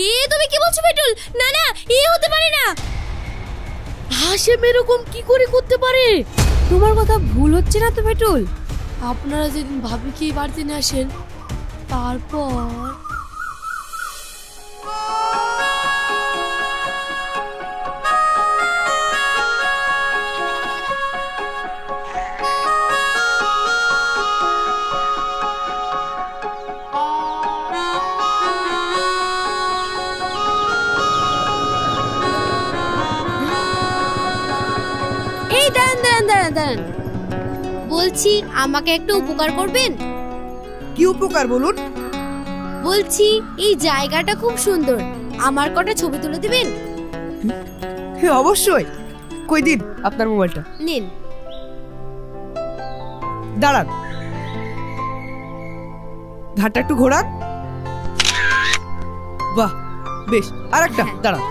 এ, তুমি কি বলছো পেটুল না না, এ হতে পারে না। হাসেম এরকম কি করে করতে পারে? তোমার কথা ভুল হচ্ছে না তো পেটুল আপনারা যেদিন ভাবিকে বাড়িতে নিয়ে আসেন, তারপর বলছি আমাকে একটা উপকার করবেন? কি উপকার বলুন? বলছি এই জায়গাটা খুব সুন্দর। আমার কটা ছবি তুলে দিবেন? হ্যাঁ অবশ্যই। কই দিন আপনার মোবাইলটা? নিন। দাঁড়ান। ঘাটটা একটু ঘোরান। বাহ বেশ আর একটা হ্যাঁ। দাঁড়ান।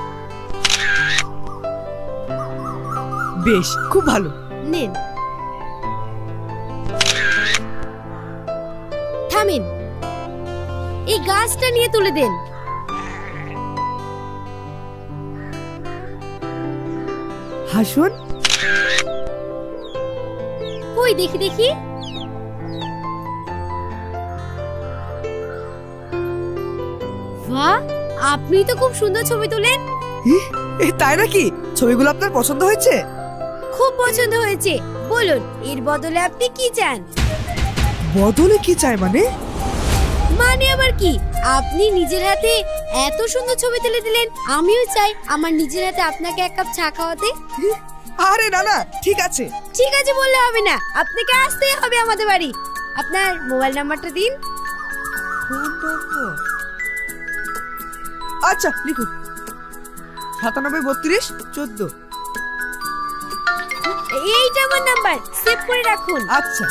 বেশ খুব ভালো। নিন। থামিন এই গাছটা নিয়ে তুলে দেন। হাসুন? কই দেখি দেখি। বাহ আপনি তো খুব সুন্দর ছবি তোলেন। ইহ, এ তাই নাকি? ছবিগুলো আপনার পছন্দ হয়েছে? খুব পছন্দ হয়েছে। বলুন এর বদলে আপনি কি চান? বদলে কি চাই মানে? মানে আবার কি? আপনি নিজের হাতে এত সুন্দর ছবি তুলে দিলেন আমিও চাই আমার নিজের হাতে আপনাকে এক কাপ চা খাওয়াতে। আরে না না ঠিক আছে। ঠিক আছে বললে হবে না আপনাকে আসতেই হবে আমাদের বাড়ি। আপনার মোবাইল নাম্বারটা দিন। আচ্ছা লিখুন। সাতানব্বই বত্রিশ চোদ্দ। এইটা আমার নাম্বার সেভ করে রাখুন। আচ্ছা।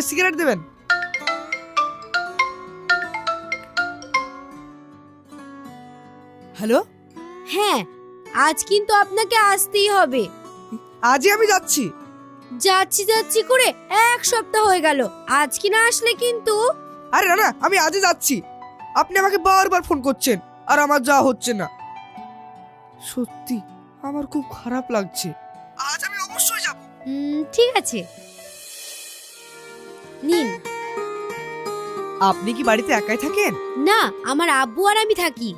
কই সিগারেট দেবেন। হ্যালো? হ্যাঁ আজ কিন্তু আপনাকে আসতেই হবে। আজই আমি যাচ্ছি। যাচ্ছি যাচ্ছি করে এক সপ্তাহ হয়ে গেল। আজ কি না আসলে কিন্তু? আরে না না আমি আজই যাচ্ছি। আপনি আমাকে বারবার ফোন করছেন আর আমার যাওয়া হচ্ছে না। সত্যি আমার খুব খারাপ লাগছে। আজ আমি অবশ্যই যাব। ঠিক আছে। নিন। আপনি কি বাড়িতে একাই থাকেন? না আমার আব্বু আর আমি থাকি।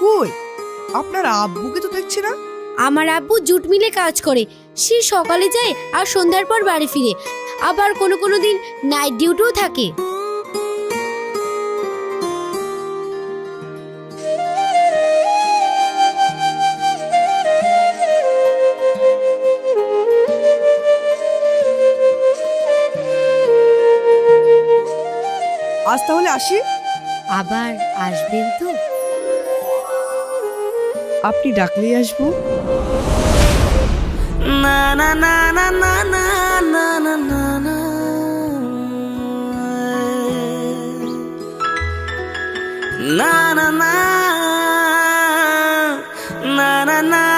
কই? আপনার আব্বুকে তো দেখছি না। আমার আব্বু জুট মিলে কাজ করে। সে সকালে যায় আর সন্ধ্যার পর বাড়ি ফিরে। আবার কোনো কোনো দিন নাইট ডিউটিও থাকে। আজ তাহলে আসি আবার আসবেন তো আপনি ডাকলেই আসব না না না না না না না না না না না না না না না না না না না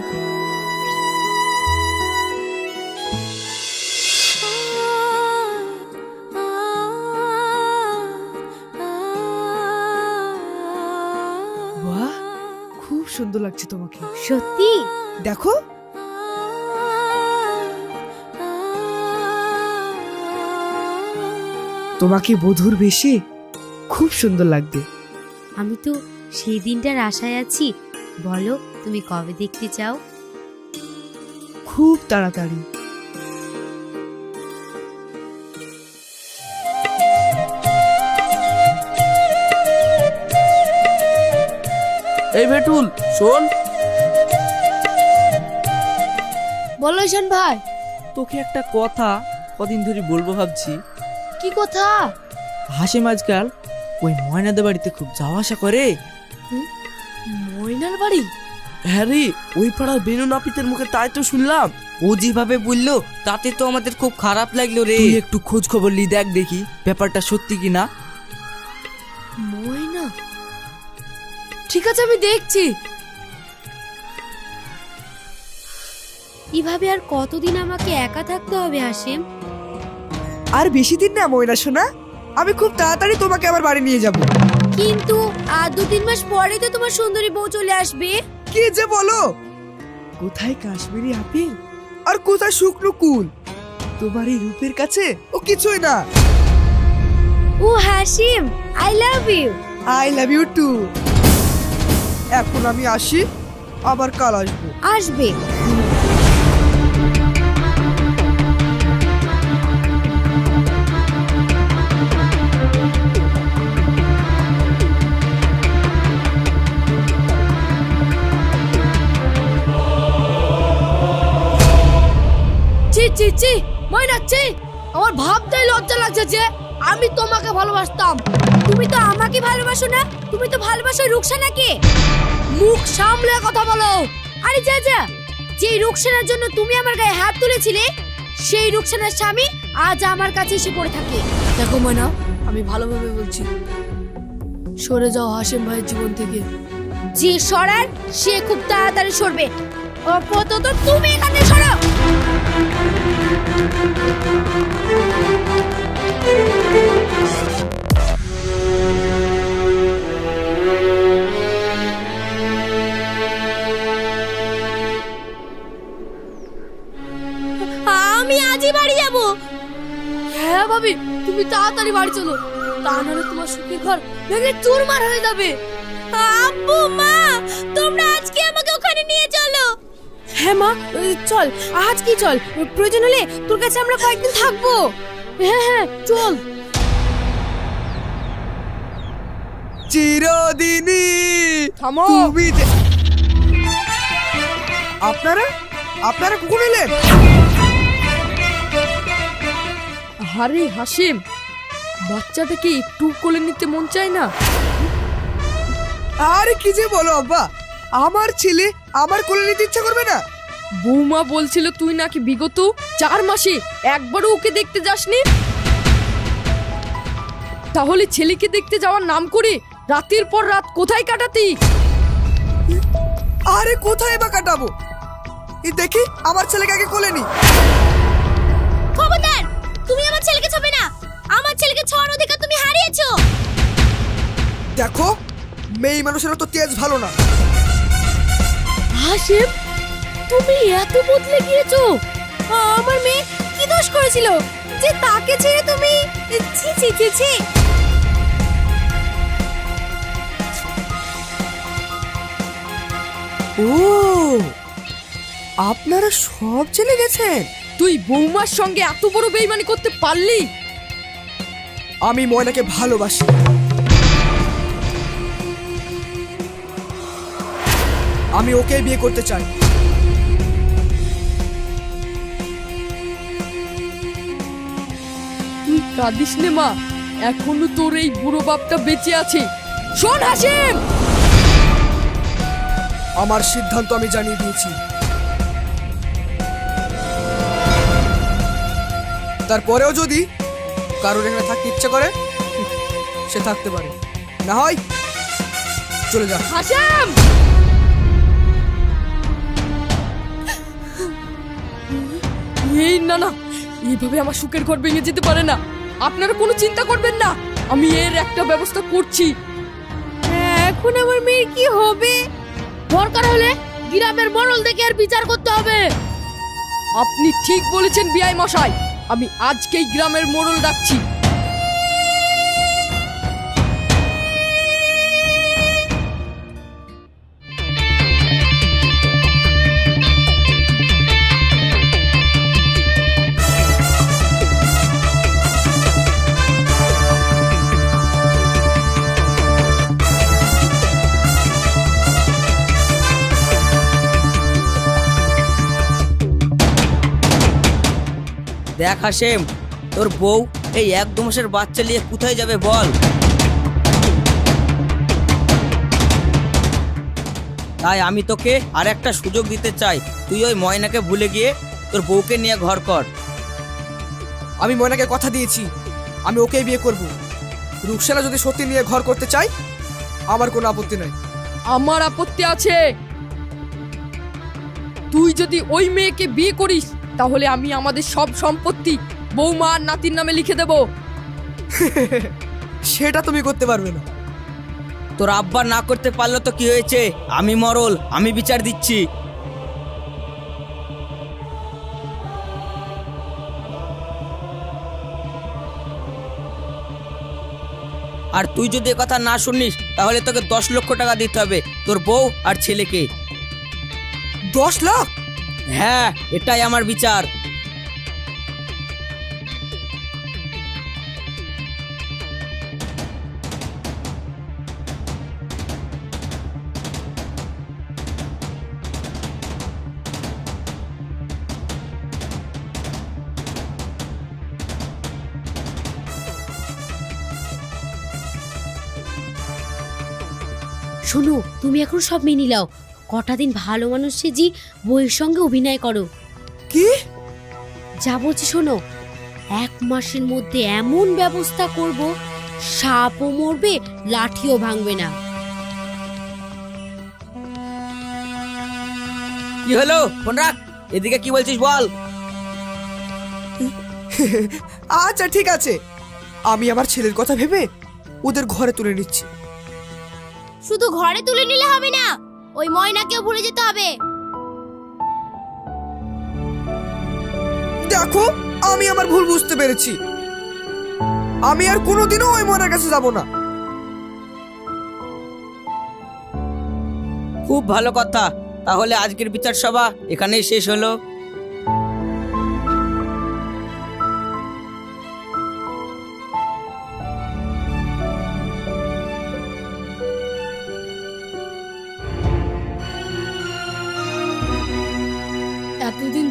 সুন্দর লাগছে তোমাকে। সত্যি? দেখো। তোমাকে বধুর বেশে খুব সুন্দর লাগবে। আমি তো সেই দিনটার আশায় আছি। বলো তুমি কবে দেখতে চাও? খুব তাড়াতাড়ি। এই ভেটুল শোন। বলো ঈশান ভাই। তোকে একটা কথা কদিন ধরে বলব ভাবছি। কি কথা? হাসিম আজকাল ওই ময়নাদের বাড়িতে খুব যাওয়া আসা করে। ময়নার বাড়ি? হ্যাঁ রে ওই পাড়ার বেনু নাপিতের মুখে তাই তো শুনলাম। ও যেভাবে বলল তাতে তো আমাদের খুব খারাপ লাগল রে। একটু খোঁজ খবর লি দেখ দেখি ব্যাপারটা সত্যি কি না ঠিক আছে আমি দেখছি। এভাবে আর কতদিন আমাকে একা থাকতে হবে হাসিম? আর বেশি দিন না ময়না শোনা আমি খুব তাড়াতাড়ি তোমাকে আমার বাড়ি নিয়ে যাব। কিন্তু আর দু তিন মাস পরেই তো তোমার সুন্দরী বউ চলে আসবে। কি যে বলো? কোথায় কাশ্মীরি আপেল? আর কোথায় শুকনো কুল? তোমার এই রূপের কাছে ও কিছুই না। ও Hashim I love you I love you too এখন আমি আসি, আবার কাল আসব। আসবে। চি চি ময়না চি আমার ভাবতেই লজ্জা লাগছে যে আমি তোমাকে ভালোবাসতাম। তুমি তো আমাকে ভালোবাসো না? তুমি তো ভালোবাসো রুকসানাকে মুখ সামলে কথা বলো। আরে যা যা। যে রুকসানার জন্য তুমি আমার গায়ে হাত তুলেছিলে, সেই রুকসানার স্বামী আজ আমার কাছে এসে পড়ে থাকে। দেখো ময়না, আমি ভালোভাবে বলছি। সরে যাও হাসিম ভাইয়ের জীবন থেকে। যে সরার, সে খুব তাড়াতাড়ি সরবে। আপাতত তুমি এখানে সরো। আমি আজই বাড়ি যাব। হ্যাঁ ভাবি তুমি তাড়াতাড়ি বাড়ি চলো। তা নাহলে তোমার সুখের ঘর ভেঙে চুরমার হয়ে যাবে। আব্বু মা তোমরা আজকে আমাকে ওখানে নিয়ে চলো। হ্যাঁ মা চল আজ কি চল? প্রয়োজন হলে তোর কাছে আমরা কয়েকদিন থাকব। হ্যাঁ হ্যাঁ চল চিরদিনই থামো। তুমি আপনারা? আপনারা কখন এলেন? আরে হাসিম বাচ্চাটাকে একটু কোলে নিতে মন চায় না। আরে কি যে বলো আব্বা আমার ছেলে আমার কোলে নিতে ইচ্ছা করবে না। বৌমা বলছিল তুই নাকি বিগত চার মাসে একবারও ওকে দেখতে যাসনি? তাহলে ছেলেকে দেখতে যাওয়ার নাম করে রাতের পর রাত কোথায় কাটাতি? আরে কোথায় বা কাটাবো? এই দেখি আমার ছেলেকে আগে কোলে নি। খবরদার তুমি আমার ছেলেকে ছবে না। আমার ছেলেকে ছোঁয়ার অধিকার তুমি হারিয়েছো। দেখো মেয়ে মানুষের তো তেজ ভালো না। হাসিম তুমি এত বদলে গিয়েছো। আমার মেয়ে কি দোষ করেছিল? যে তাকে ছেড়ে তুমি ছি ছি ছি ছি। ও আপনারা সব চলে গেছেন। তুই বৌমার সঙ্গে এত বড় বেইমানি করতে পারলি? আমি ময়নাকে ভালোবাসি। আমি ওকে বিয়ে করতে চাই। কাঁদিস নে মা। এখনও তোর এই বুড়ো বাপটা বেঁচে আছে। শোন হাসিম! আমার সিদ্ধান্ত আমি জানিয়ে দিয়েছি। তারপরেও যদি কারোর এখানে থাকতে ইচ্ছে করে সে থাকতে পারে। না হয় চলে যা। হাসিম! এই না না এইভাবে আমার সুখের ঘর ভেঙে যেতে পারে না। আপনারা কোনো চিন্তা করবেন না। আমি এর একটা ব্যবস্থা করছি। এখন আমার মেয়ে কি হবে? দরকার হলে গ্রামের মরল দেখে আর বিচার করতে হবে। আপনি ঠিক বলেছেন বিআই মশাই। আমি আজকেই গ্রামের মোড়ল ডাকছি। দেখ হাসেম তোর বউ এই এক দু মাসের বাচ্চা নিয়ে কোথায় যাবে বল। তাই আমি তোকে আর একটা সুযোগ দিতে চাই। তুই ওই ময়নাকে ভুলে গিয়ে তোর বউকে নিয়ে ঘর কর। আমি ময়নাকে কথা দিয়েছি আমি ওকেই বিয়ে করব। রুকসানা যদি সত্যি নিয়ে ঘর করতে চাই আমার কোনো আপত্তি নাই। আমার আপত্তি আছে। তুই যদি ওই মেয়েকে বিয়ে করিস তাহলে আমি আমাদের সব সম্পত্তি বৌমা আর নাতির নামে লিখে দেব। সেটা তুমি করতে পারবে না। তোর আব্বা না করতে পারল তো কি হয়েছে? আমি মরল আমি বিচার দিচ্ছি। আর তুই যদি কথা না শুনিস তাহলে তোকে দশ লক্ষ টাকা দিতে হবে তোর বউ আর ছেলেকে। দশ লাখ? হ্যাঁ এটাই আমার বিচার। শোনো তুমি এখন সব মেনে নাও। কটা দিন ভালো মানুষ সেজি বইয়ের সঙ্গে অভিনয় করো। কি? যা বলছি শোনো এক মাসের মধ্যে এমন ব্যবস্থা করব সাপও মরবে লাঠিও ভাঙবে না। কি হলো? ফোন রাখ। এদিকে কি বলছিস বল। আচ্ছা ঠিক আছে। আমি আমার ছেলের কথা ভেবে ওদের ঘরে তুলে নিচ্ছি। শুধু ঘরে তুলে নিলে হবে না ওই ময়নাকেও ভুলে যেতে হবে। দেখো আমি আমার ভুল বুঝতে পেরেছি। আমি আর কোনোদিনও ওই ময়নার কাছে যাব না। খুব ভালো কথা। তাহলে আজকের বিচার সভা এখানেই শেষ হলো।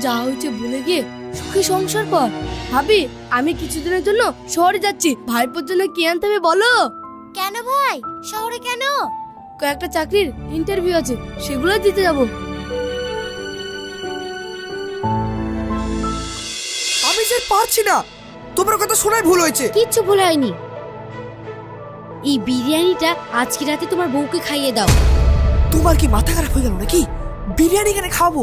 যা হয়েছে ভুলে গিয়ে সুখী সংসার কর। ভাবি আমি কিছুদিনের জন্য শহরে যাচ্ছি। ভাইপোর জন্য কি আনতে হবে বলো? কেন ভাই? শহরে কেন? কয়েকটা চাকরির ইন্টারভিউ আছে সেগুলো দিতে যাব। আমি স্যার পারছি না। তোমার কথা শোনাই ভুল হয়েছে। কিচ্ছু ভুল হয়নি। এই বিরিয়ানিটা আজকে রাতে তোমার বউকে খাইয়ে দাও। তোমার কি মাথা খারাপ হয়ে গেল নাকি? বিরিয়ানি কেন খাব?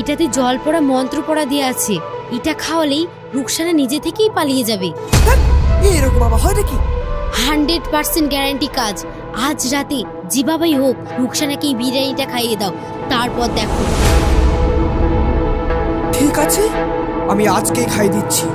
এটাতে জল পড়া মন্ত্র পড়া দিয়ে আছে। এটা খাওয়ালেই রুকসানা নিজে থেকেই পালিয়ে যাবে। এরকম আবার হয় নাকি? হান্ড্রেড পার্সেন্ট গ্যারান্টি কাজ। আজ রাতে জিবাবাই হোক রুকসানাকে এই বিরিয়ানিটা খাইয়ে দাও। তারপর দেখো। ঠিক আছে আমি আজকেই খাই দিচ্ছি।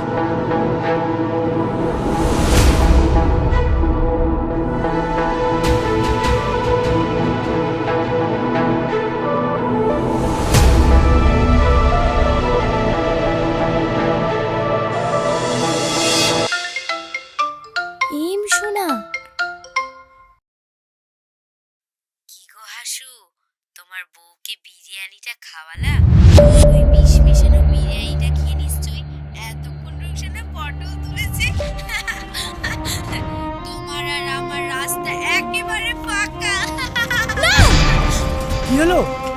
হলো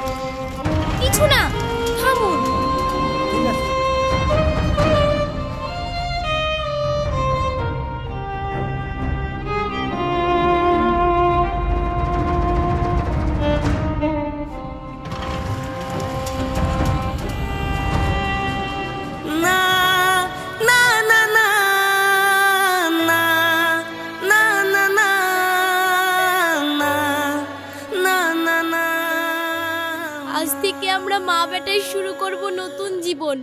মা বেটাই শুরু করব নতুন জীবন।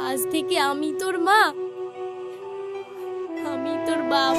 আজ থেকে আমি তোর মা। আমি তোর বাপ।